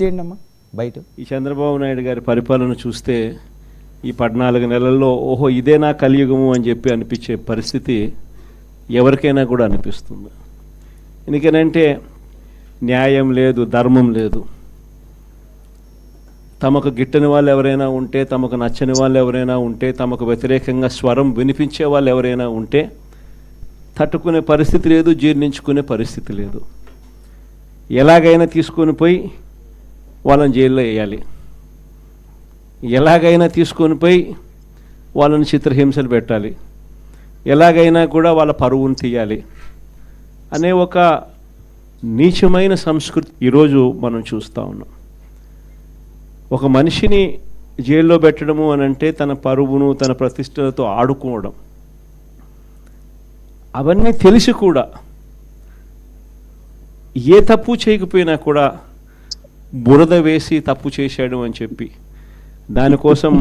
చేయండి అమ్మా. బయట. ఈ చంద్రబాబు నాయుడు గారి పరిపాలన చూస్తే ఈ పద్నాలుగు నెలల్లో ఓహో ఇదేనా కలియుగము అని చెప్పి అనిపించే పరిస్థితి ఎవరికైనా కూడా అనిపిస్తుంది. ఎందుకనంటే న్యాయం లేదు ధర్మం లేదు. తమకు గిట్టని వాళ్ళు ఎవరైనా ఉంటే తమకు నచ్చని వాళ్ళు ఎవరైనా ఉంటే తమకు వ్యతిరేకంగా స్వరం వినిపించే వాళ్ళు ఎవరైనా ఉంటే తట్టుకునే పరిస్థితి లేదు జీర్ణించుకునే పరిస్థితి లేదు. ఎలాగైనా తీసుకొని పోయి వాళ్ళని జైల్లో వేయాలి. ఎలాగైనా తీసుకొని పోయి వాళ్ళని చిత్రహింసలు పెట్టాలి. ఎలాగైనా కూడా వాళ్ళ పరువును తీయాలి. అనే ఒక నీచమైన సంస్కృతి ఈరోజు మనం చూస్తూ ఉన్నాం. ఒక మనిషిని జైల్లో పెట్టడము అని అంటే తన పరువును తన ప్రతిష్టలతో ఆడుకోవడం. అవన్నీ తెలిసి కూడా ఏ తప్పు చేయకపోయినా కూడా బురద వేసి తప్పు చేశాడు అని చెప్పి దానికోసం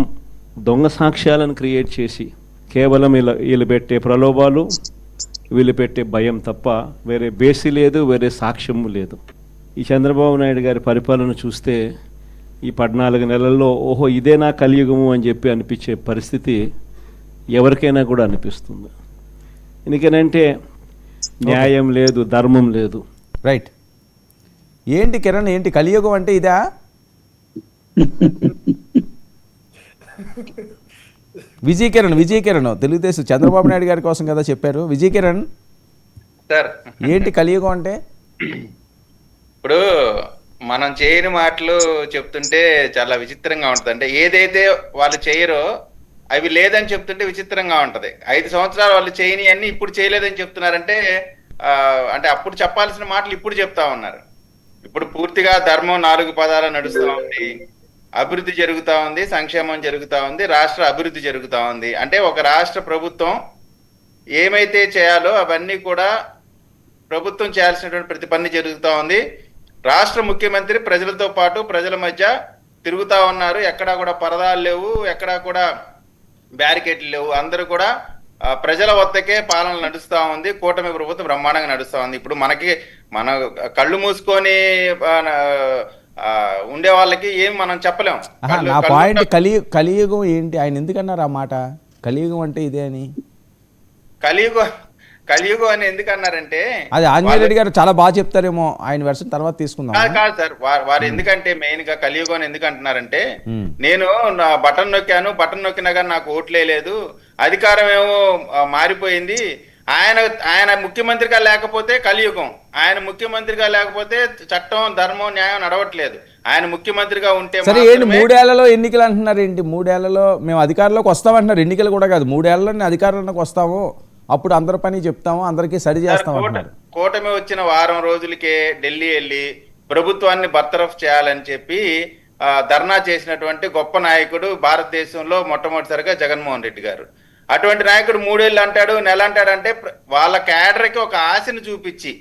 దొంగ సాక్ష్యాలను క్రియేట్ చేసి కేవలం వీళ్ళ వీళ్ళు పెట్టే ప్రలోభాలు వీళ్ళు పెట్టే భయం తప్ప వేరే బేసి లేదు వేరే సాక్ష్యము లేదు. ఈ చంద్రబాబు నాయుడు గారి పరిపాలన చూస్తే ఈ పద్నాలుగు నెలల్లో ఓహో ఇదే నా కలియుగము అని చెప్పి అనిపించే పరిస్థితి ఎవరికైనా కూడా అనిపిస్తుంది. ఎందుకనంటే న్యాయం లేదు ధర్మం లేదు. రైట్ ఏంటి కిరణ్ ఏంటి కలియుగం అంటే ఇదా? విజయ్ కిరణ్ విజయ్ కిరణ్. తెలుగుదేశం చంద్రబాబు నాయుడు గారి కోసం కదా చెప్పారు. విజయ్ కిరణ్ సార్. ఏంటి కలియుగం అంటే? ఇప్పుడు మనం చేయని మాటలు చెప్తుంటే చాలా విచిత్రంగా ఉంటుంది. అంటే ఏదైతే వాళ్ళు చేయరో అవి లేదని చెప్తుంటే విచిత్రంగా ఉంటది. ఐదు సంవత్సరాలు వాళ్ళు చేయని అన్ని ఇప్పుడు చేయలేదని చెప్తున్నారంటే అంటే అప్పుడు చెప్పాల్సిన మాటలు ఇప్పుడు చెప్తా ఉన్నారు. ఇప్పుడు పూర్తిగా ధర్మం నాలుగు పదాలు నడుస్తూ ఉంది. అభివృద్ధి జరుగుతూ ఉంది సంక్షేమం జరుగుతూ ఉంది రాష్ట్ర అభివృద్ధి జరుగుతూ ఉంది. అంటే ఒక రాష్ట్ర ప్రభుత్వం ఏమైతే చేయాలో అవన్నీ కూడా ప్రభుత్వం చేయాల్సినటువంటి ప్రతి పని జరుగుతూ ఉంది. రాష్ట్ర ముఖ్యమంత్రి ప్రజలతో పాటు ప్రజల మధ్య తిరుగుతూ ఉన్నారు. ఎక్కడా కూడా పరదాలు లేవు ఎక్కడా కూడా బ్యారికేడ్లు లేవు. అందరూ కూడా ప్రజల వద్దకే పాలన నడుస్తా ఉంది కూటమి ప్రభుత్వం బ్రహ్మాండంగా నడుస్తా ఉంది. ఇప్పుడు మనకి మన కళ్ళు మూసుకొని ఉండే వాళ్ళకి ఏం మనం చెప్పలేం. నా పాయింట్ కలి కలియుగం ఏంటి? ఆయన ఎందుకన్నారు ఆ మాట? కలియుగం అంటే ఇదే అని. కలియుగం కలియుగం అని ఎందుకు అన్నారంటే అది ఆంజనేయ రెడ్డి గారు చాలా బాగా చెప్తారేమో ఆయన వెర్షన్ తర్వాత తీసుకుందాం కాదు సార్. వారు ఎందుకంటే మెయిన్గా కలియుగం అని ఎందుకు అంటున్నారంటే. నేను నా బటన్ నొక్కాను బటన్ నొక్కినా కానీ నాకు ఓట్లే లేదు. అధికారం ఏమో మారిపోయింది. ఆయన ఆయన ముఖ్యమంత్రిగా లేకపోతే కలియుగం. ఆయన ముఖ్యమంత్రిగా లేకపోతే చట్టం ధర్మం న్యాయం నడవట్లేదు. ఆయన ముఖ్యమంత్రిగా ఉంటే సరే ఏంటి మూడేళ్ళలో ఎన్నికలు అంటున్నారు ఏంటి మూడేళ్ళలో మేము అధికారంలోకి వస్తామంటున్నారు. ఎన్నికలు కూడా కాదు. మూడేళ్ళలో అధికారంలోకి వస్తాము. అప్పుడు అందరి పని చెప్తాము. అందరికీ సరి చేస్తాం కూట- అంటున్నారు కూటమి వచ్చిన వారం రోజులకే ఢిల్లీ వెళ్ళి ప్రభుత్వాన్ని బర్తరఫ్ చేయాలని చెప్పి ధర్నా చేసినటువంటి గొప్ప నాయకుడు భారతదేశంలో మొట్టమొదటిసారిగా జగన్మోహన్ రెడ్డి గారు. అటువంటి నాయకుడు మూడేళ్ళు అంటాడు నెల అంటాడు అంటే వాళ్ళ క్యాడర్కి ఒక ఆశను చూపించి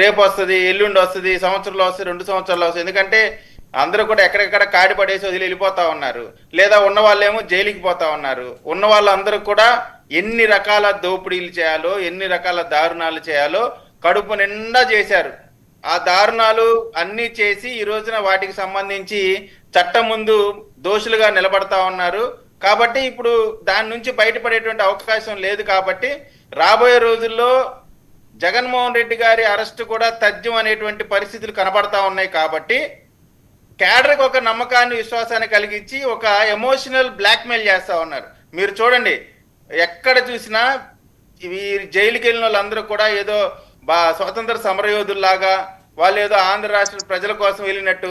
రేపు వస్తుంది ఎల్లుండి వస్తుంది సంవత్సరంలో వస్తుంది రెండు సంవత్సరాలు వస్తుంది. ఎందుకంటే అందరూ కూడా ఎక్కడెక్కడ కాడి పడేసి వదిలి వెళ్ళిపోతా ఉన్నారు. లేదా ఉన్న వాళ్ళేమో జైలుకి పోతా ఉన్నారు. ఉన్న వాళ్ళందరూ కూడా ఎన్ని రకాల దోపిడీలు చేయాలో ఎన్ని రకాల దారుణాలు చేయాలో కడుపు నిండా చేశారు. ఆ దారుణాలు అన్నీ చేసి ఈ రోజున వాటికి సంబంధించి చట్టం ముందు దోషులుగా నిలబడతా ఉన్నారు. కాబట్టి ఇప్పుడు దాని నుంచి బయటపడేటువంటి అవకాశం లేదు కాబట్టి రాబోయే రోజుల్లో జగన్మోహన్ రెడ్డి గారి అరెస్ట్ కూడా తథ్యం అనేటువంటి పరిస్థితులు కనబడతా ఉన్నాయి కాబట్టి క్యాడర్కి ఒక నమ్మకాన్ని విశ్వాసాన్ని కలిగించి ఒక ఎమోషనల్ బ్లాక్మెయిల్ చేస్తా ఉన్నారు. మీరు చూడండి ఎక్కడ చూసినా ఈ జైలుకి వెళ్ళిన వాళ్ళందరూ కూడా ఏదో బా స్వతంత్ర సమరయోధుల్లాగా వాళ్ళు ఏదో ఆంధ్ర రాష్ట్ర ప్రజల కోసం వెళ్ళినట్టు